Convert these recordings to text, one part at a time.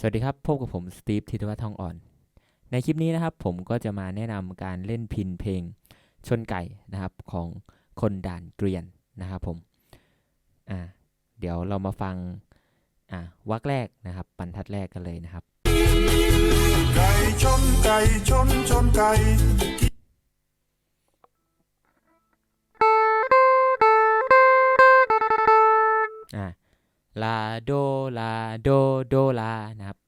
สวัสดีครับ พบกับผมสตีฟธิตวัฒน์ทองอ่อน ในคลิปนี้นะครับผมก็จะมาแนะนำการเล่นพินเพลงชนไก่นะครับของคนด่านเกรียนนะครับผม อ่า เดี๋ยวเรามาฟัง อ่าวักแรกนะครับบรรทัดแรกกันเลยนะครับ ไก่ชนไก่ชนชนไก่อ่า ลาโดลาโดโดลานะครับ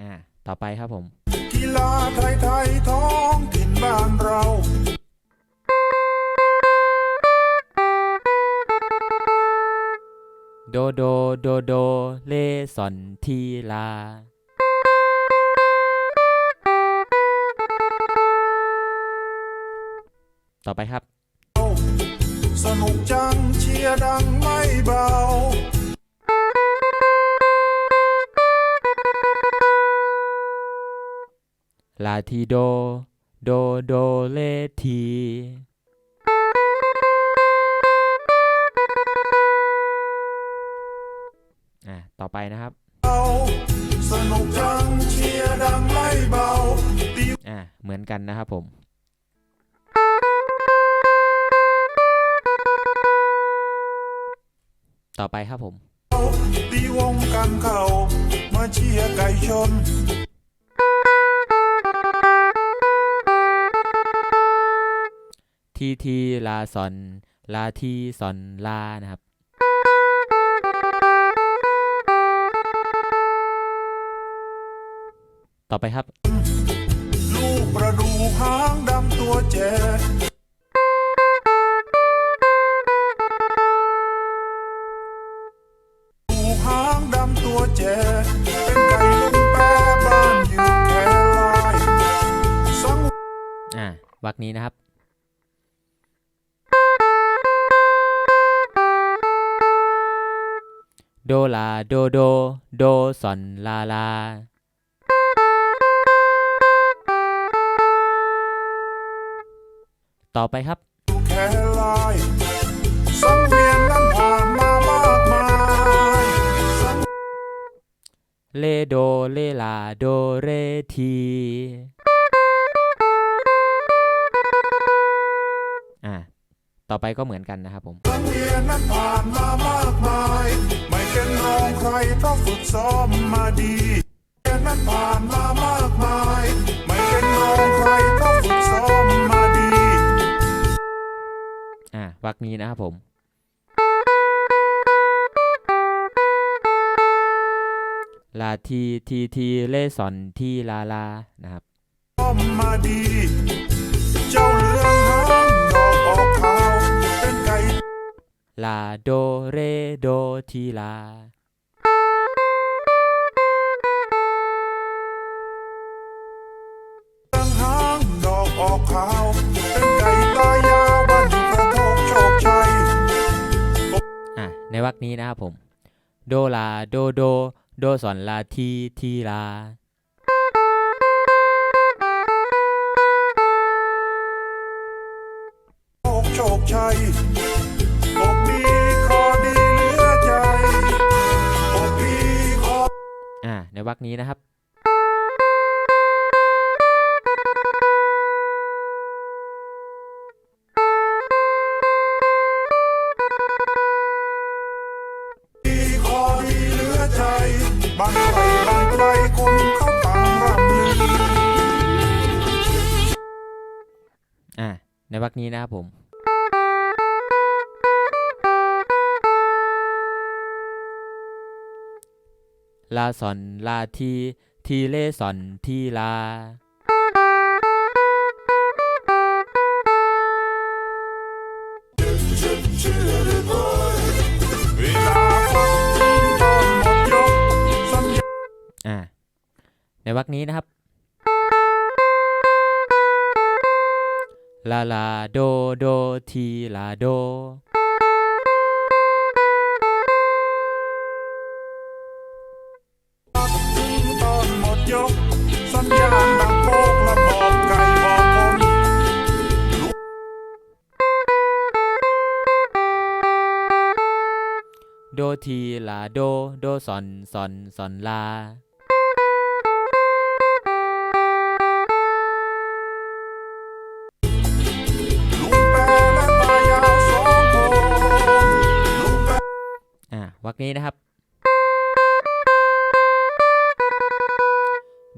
อ่าต่อไปครับผมกีฬาไทยไทยท้องถิ่นบ้านเราโดโดโดโดเลสอนทีลาต่อไปครับ สนุกจังเชียร์ดังไม่เบา ลาทีโด โดโดเลที อะ ต่อไปนะครับ สนุกจังเชียร์ดังไม่เบาตีอะ เหมือนกันนะครับผม ต่อไปครับผมตีวงกันเข่ามาเชียร์ไก่ชนทีทีลาซอนลาทีซอนลานะครับต่อไปครับ ลูกประดูหางดำตัวแจ นี้นะครับ โดลาโดโดโดซอนลาลา ต่อไปครับอยู่แค่ลายสังเวียนนั้นผ่านมามากมายสังเลโดเลลาโดเรที ต่อไปก็เหมือนกันนะครับผมเวียนนั้นผ่านมามากมาย ไม่เป็นรองใครเพราะฝึกซ้อมมาดีเวียนนั้นผ่านมามากมาย ไม่เป็นรองใครเพราะฝึกซ้อมมาดี อะวักนี้นะครับผมลาทีทีทีเลสอนทีลาลานะครับมาดี เจ้าเหลืองหางดอกออกขาว ลาโดเรโดทีลาเหลืองหางดอกออกขาวเป็นไก่ตายาวบ้านอยู่กระโทกโชคชัยอะ ในวักนี้นะครับผม โดลาโดโด โดสอนลาทีทีลาโชคชัย อะในวักนี้นะครับ ดีคอดีเหลือใจ บางไกลบางไกลคนเขาต่างรำลือ อะในวักนี้นะครับผม ลาสอนลาทีทีเลสอนทีลา อ่า ในวรรคนี้นะครับ ลาลาโดโดทีลาโด สัญญาณดังโบกและบอกไก่บอกคนโดทีลาโดโดซอนซอนซอนลา ลุงแปและตายาวสองคน อะวักนี้นะครับ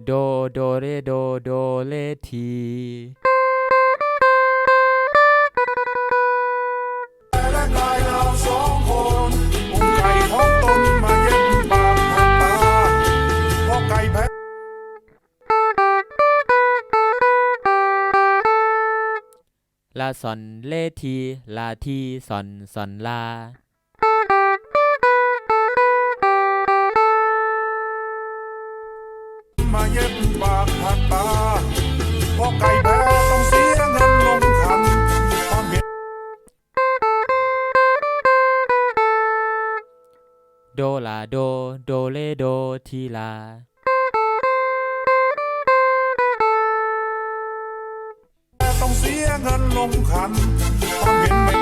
โดโดเรโดโดเลทีลายาวสองคนอุ้มไก่ท้องตนมาเย็บปากหักตาพอไก่แพ้ลาซอนเลทีลาทีซอนซอนลา เย็บปากหักตาพอไก่แพ้ต้องเสียเงินลงขันความเห็นโดลาโด โดเลโดทีลา ต้องเสียเงินลงขันความเห็นไม่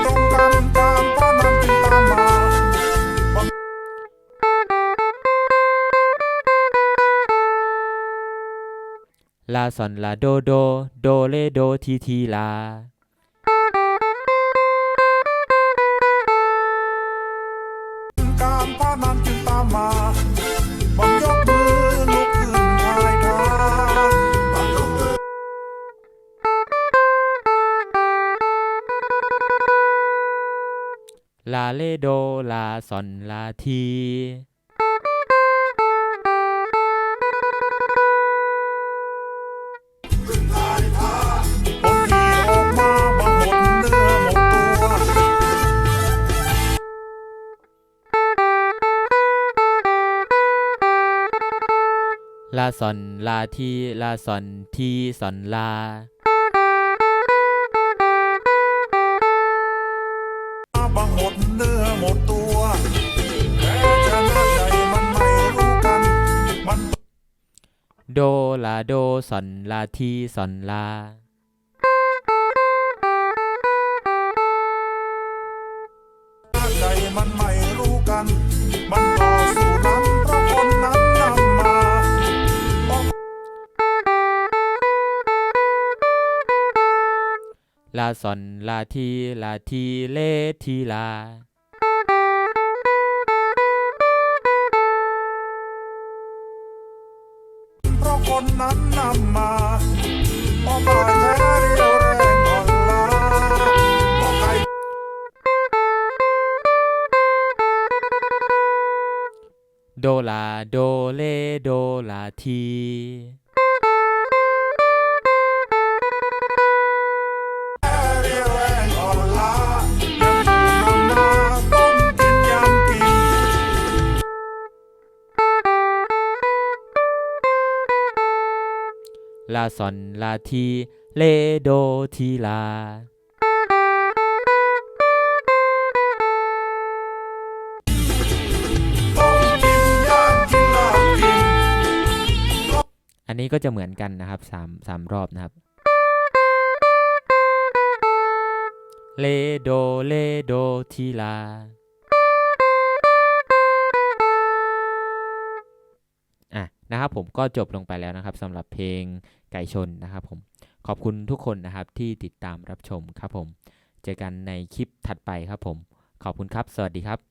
ลาซอนลาโดโด โดเลโดทีทีลาการพ่อนั้นจึงตามมาบังยกมือลุกขึ้นทายทางบังยกมือลาเลโดลาซอนลาที ลาซอนลาทีลาซอนทีซอนลาบังหมดเนื้อหมดตัวแพ้ชนะใจมันไม่รู้กัน มัน โดลาโดซอนลาทีซอนลา ลาซอนลาทีลาทีเลทีลา เพราะคนนั้นนำมาพอป่าแท้เรียวแรงอ่อนล้าพอไก่โดลาโดเลโดลาที ลาซอนลาที เลโดทีลา อันนี้ก็จะเหมือนกันนะครับสามสามรอบนะครับ เลโดเลโดทีลา นะครับผมก็จบลงไปแล้วนะครับสำหรับเพลงไก่ชนนะครับผมขอบคุณทุกคนนะครับที่ติดตามรับชมครับผม เจอกันในคลิปถัดไปครับผม ขอบคุณครับ สวัสดีครับ